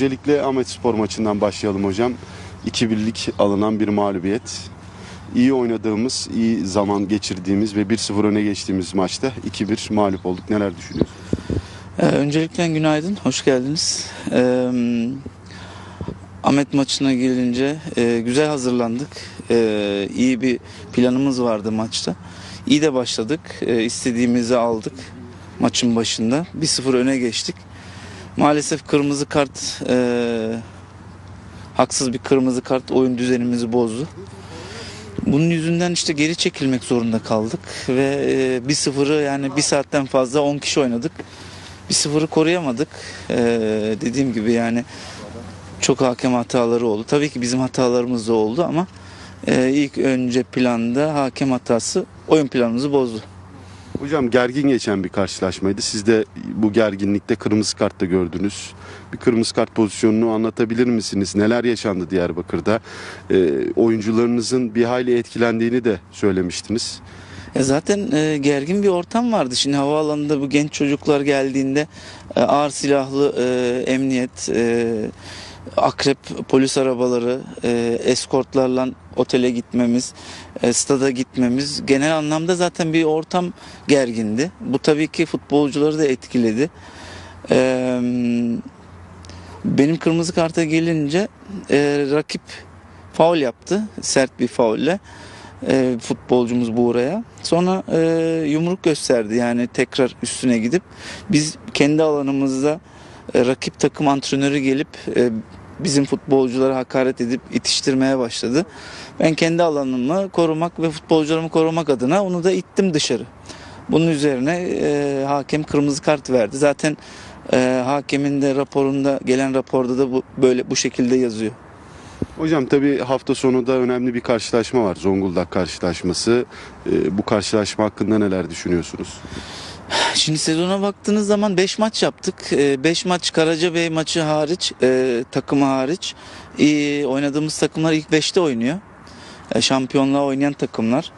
Öncelikle Ahmet Spor maçından başlayalım hocam. 2-1'lik alınan bir mağlubiyet. İyi oynadığımız, iyi zaman geçirdiğimiz ve 1-0 öne geçtiğimiz maçta 2-1 mağlup olduk. Neler düşünüyorsunuz? Ee, öncelikle günaydın, hoş geldiniz. Ee, Ahmet maçına gelince e, güzel hazırlandık. Ee, iyi bir planımız vardı maçta. İyi de başladık, ee, istediğimizi aldık maçın başında. 1-0 öne geçtik. Maalesef kırmızı kart, e, haksız bir kırmızı kart oyun düzenimizi bozdu. Bunun yüzünden işte geri çekilmek zorunda kaldık ve e, 1-0'ı yani bir saatten fazla 10 kişi oynadık. Bir sıfırı koruyamadık. Ee, dediğim gibi yani çok hakem hataları oldu. Tabii ki bizim hatalarımız da oldu ama e, ilk önce planda hakem hatası oyun planımızı bozdu. Hocam gergin geçen bir karşılaşmaydı. Siz de bu gerginlikte kırmızı kart da gördünüz. Bir kırmızı kart pozisyonunu anlatabilir misiniz? Neler yaşandı Diyarbakır'da? Ee, oyuncularınızın bir hayli etkilendiğini de söylemiştiniz. E zaten e, gergin bir ortam vardı. Şimdi havaalanında bu genç çocuklar geldiğinde e, ağır silahlı e, emniyet, e, akrep polis arabaları, e, eskortlarla otele gitmemiz, e, stada gitmemiz genel anlamda zaten bir ortam gergindi. Bu tabii ki futbolcuları da etkiledi. E, benim kırmızı karta gelince e, rakip faul yaptı. Sert bir faulle e, futbolcumuz Buğra'ya. Sonra e, yumruk gösterdi yani tekrar üstüne gidip biz kendi alanımızda e, rakip takım antrenörü gelip e, bizim futbolculara hakaret edip itiştirmeye başladı. Ben kendi alanımı korumak ve futbolcularımı korumak adına onu da ittim dışarı. Bunun üzerine e, hakem kırmızı kart verdi. Zaten e, hakemin de raporunda gelen raporda da bu böyle bu şekilde yazıyor. Hocam tabii hafta sonu da önemli bir karşılaşma var. Zonguldak karşılaşması. Ee, bu karşılaşma hakkında neler düşünüyorsunuz? Şimdi sezona baktığınız zaman 5 maç yaptık. 5 maç Karacabey maçı hariç, e, takımı hariç oynadığımız takımlar ilk 5'te oynuyor. E, şampiyonluğa oynayan takımlar.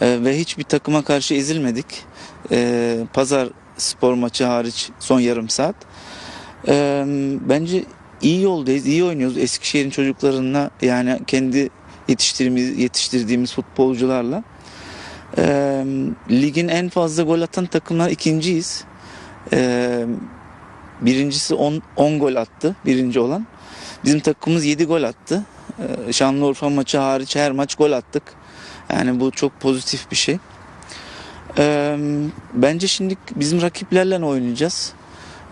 E, ve hiçbir takıma karşı ezilmedik. Pazar spor maçı hariç son yarım saat. Bence iyi yoldayız, iyi oynuyoruz. Eskişehir'in çocuklarına yani kendi yetiştirdiğimiz, yetiştirdiğimiz futbolcularla. Ee, ligin en fazla gol atan takımlar ikinciyiz. Ee, birincisi 10 10 gol attı, birinci olan. Bizim takımımız 7 gol attı. Ee, Şanlıurfa maçı hariç her maç gol attık. Yani bu çok pozitif bir şey. Ee, bence şimdi bizim rakiplerle oynayacağız.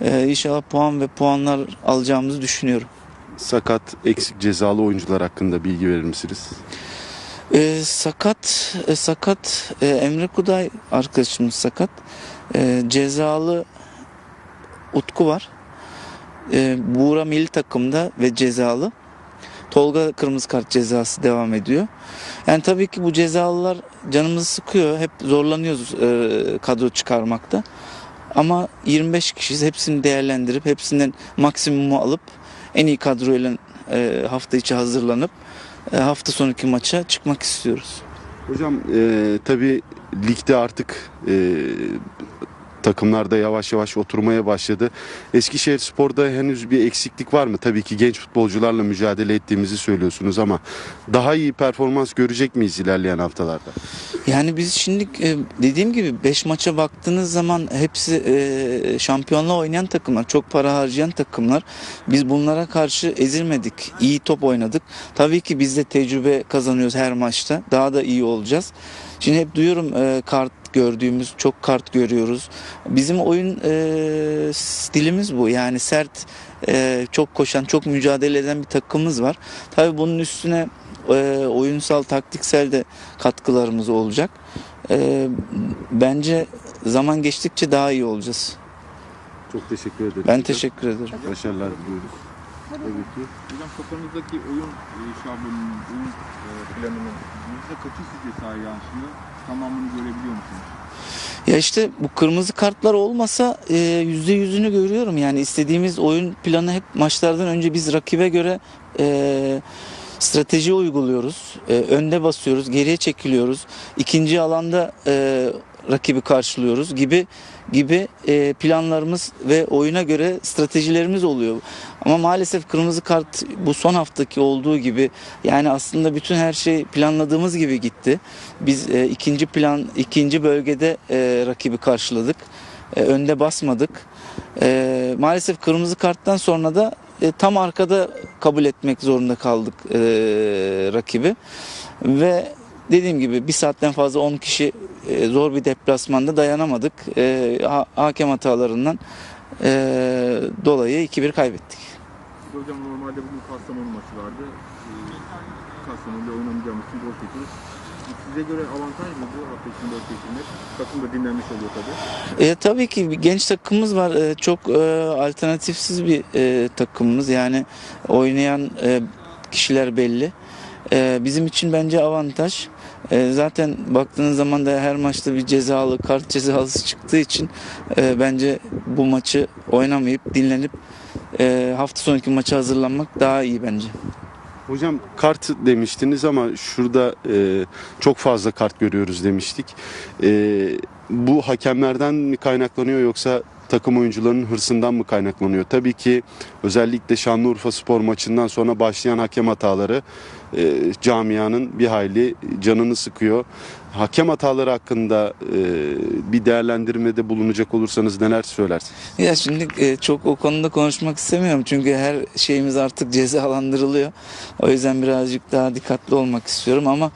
Ee, inşallah puan ve puanlar alacağımızı düşünüyorum. Sakat, eksik cezalı oyuncular hakkında bilgi verir misiniz? Ee, sakat e, sakat e, Emre Kuday arkadaşımız sakat. E, cezalı Utku var. E, Buğra milli takımda ve cezalı. Tolga kırmızı kart cezası devam ediyor. Yani tabii ki bu cezalılar canımızı sıkıyor. Hep zorlanıyoruz e, kadro çıkarmakta. Ama 25 kişiyiz. Hepsini değerlendirip hepsinden maksimumu alıp en iyi kadroyla e, hafta içi hazırlanıp e, hafta sonraki maça çıkmak istiyoruz. Hocam e, tabii ligde artık e, takımlarda yavaş yavaş oturmaya başladı. Eskişehir Spor'da henüz bir eksiklik var mı? Tabii ki genç futbolcularla mücadele ettiğimizi söylüyorsunuz ama daha iyi performans görecek miyiz ilerleyen haftalarda? Yani biz şimdi e, dediğim gibi 5 maça baktığınız zaman hepsi e, şampiyonluğa oynayan takımlar, çok para harcayan takımlar. Biz bunlara karşı ezilmedik, iyi top oynadık. Tabii ki biz de tecrübe kazanıyoruz her maçta. Daha da iyi olacağız. Şimdi hep duyuyorum e, kart gördüğümüz çok kart görüyoruz. Bizim oyun e, stilimiz bu. Yani sert, e, çok koşan, çok mücadele eden bir takımımız var. Tabii bunun üstüne e, oyunsal, taktiksel de katkılarımız olacak. E, bence zaman geçtikçe daha iyi olacağız. Çok teşekkür ederim. Ben teşekkür ederim. Başarılar diliyoruz. Tabii ki. Hocam kafanızdaki oyun e, şablonunun, oyun e, planının yüzde kaçı sizce sahaya yansıyor? Tamamını görebiliyor musunuz? Ya işte bu kırmızı kartlar olmasa e, yüzde yüzünü görüyorum. Yani istediğimiz oyun planı hep maçlardan önce biz rakibe göre e, strateji uyguluyoruz. E, önde basıyoruz, geriye çekiliyoruz. İkinci alanda e, rakibi karşılıyoruz gibi gibi e, planlarımız ve oyuna göre stratejilerimiz oluyor. Ama maalesef kırmızı kart bu son haftaki olduğu gibi yani aslında bütün her şey planladığımız gibi gitti. Biz e, ikinci plan ikinci bölgede e, rakibi karşıladık. E, önde basmadık. E, maalesef kırmızı karttan sonra da e, tam arkada kabul etmek zorunda kaldık e, rakibi. Ve dediğim gibi bir saatten fazla 10 kişi e, zor bir deplasmanda dayanamadık. E, ha- hakem hatalarından e, dolayı 2-1 kaybettik. Hocam normalde bugün Kastamonu maçı vardı. Ee, Kastamonu'da oynamayacağımız için gol seçiyoruz. Size göre avantaj mı bu hafta içinde seçilmek? Takım da dinlenmiş oluyor tabii. E, tabii ki bir genç takımımız var. E, çok e, alternatifsiz bir e, takımımız. Yani oynayan e, kişiler belli. E, bizim için bence avantaj. E, zaten baktığınız zaman da her maçta bir cezalı, kart cezalısı çıktığı için e, bence bu maçı oynamayıp dinlenip e, hafta sonraki maça hazırlanmak daha iyi bence. Hocam kart demiştiniz ama şurada e, çok fazla kart görüyoruz demiştik. E, bu hakemlerden mi kaynaklanıyor yoksa takım oyuncularının hırsından mı kaynaklanıyor? Tabii ki özellikle Şanlıurfa Spor maçından sonra başlayan hakem hataları e, camianın bir hayli canını sıkıyor. Hakem hataları hakkında e, bir değerlendirmede bulunacak olursanız neler söylersiniz? Ya şimdi e, çok o konuda konuşmak istemiyorum çünkü her şeyimiz artık cezalandırılıyor. O yüzden birazcık daha dikkatli olmak istiyorum ama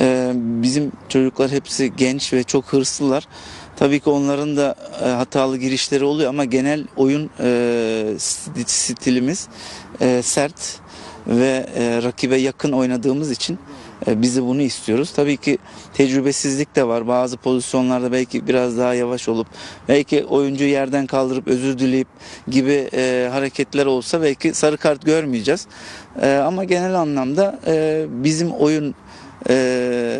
e, bizim çocuklar hepsi genç ve çok hırslılar. Tabii ki onların da e, hatalı girişleri oluyor ama genel oyun e, sti- stilimiz e, sert ve e, rakibe yakın oynadığımız için e, biz de bunu istiyoruz. Tabii ki tecrübesizlik de var. Bazı pozisyonlarda belki biraz daha yavaş olup belki oyuncu yerden kaldırıp özür dileyip gibi e, hareketler olsa belki sarı kart görmeyeceğiz. E, ama genel anlamda e, bizim oyun e,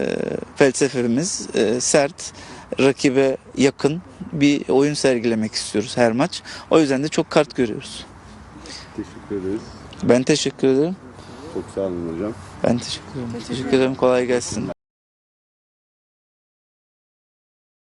felsefemiz e, sert, rakibe yakın bir oyun sergilemek istiyoruz her maç. O yüzden de çok kart görüyoruz. Teşekkür ederiz. Ben teşekkür ederim. Çok sağ olun hocam. Ben teşekkür ederim. Teşekkür ederim. Kolay gelsin.